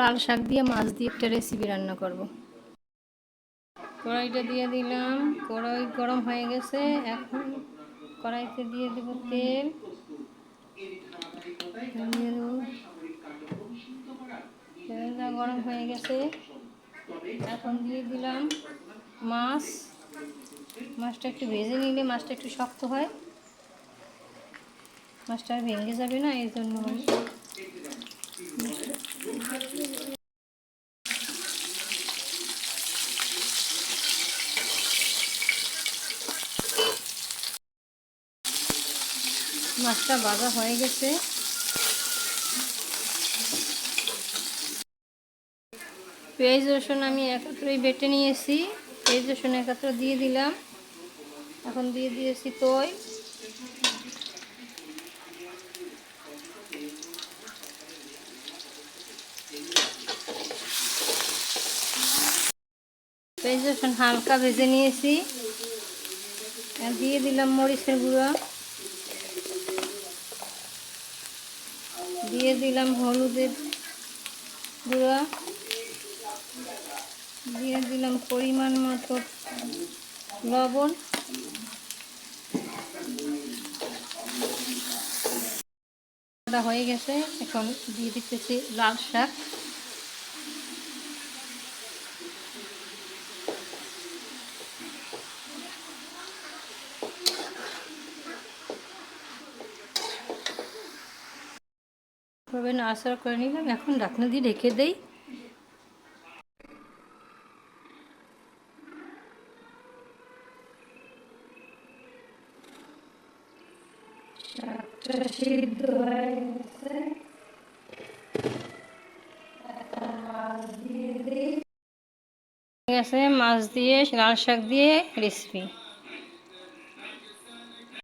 লাল শাক দিয়ে, মাছ দিয়ে একটা রেসিপি রান্না করব। কড়াইটা দিয়ে দিলাম। কড়াই গরম হয়ে গেছে। এখন কড়াইতে দিয়ে দেব তেল। তেলটা গরম হয়ে গেছে। এখন দিয়ে দিলাম মাছ। মাছটা একটু ভেজে নিলে মাছটা একটু শক্ত হয়। মাছটা ভেঙে যাবে না, এই জন্য মাছটা ভাজা হয়ে গেছে। পেঁয়াজ, রসুন আমি একত্রই বেটে নিয়েছি। পেঁয়াজ, রসুন একত্র দিয়ে দিলাম। এখন দিয়ে দিয়েছি তৈ। পেঁয়াজ, রসুন হালকা ভেজে নিয়েছি। দিয়ে দিলাম মরিচের গুঁড়া। দিয়ে দিলাম হলুদের গুঁড়া। দিয়ে দিলাম পরিমাণ মতো লবণ। হয়ে গেছে, এখন দিয়ে দিতেছি লাল শাক। ভাবে নাড়াচাড়া করে নিলাম। এখন ঢাকনা দিয়ে ঢেকে দেই। সিদ্ধ হয়ে গেছে। গেছে মাছ দিয়ে লাল শাক দিয়ে রেসিপি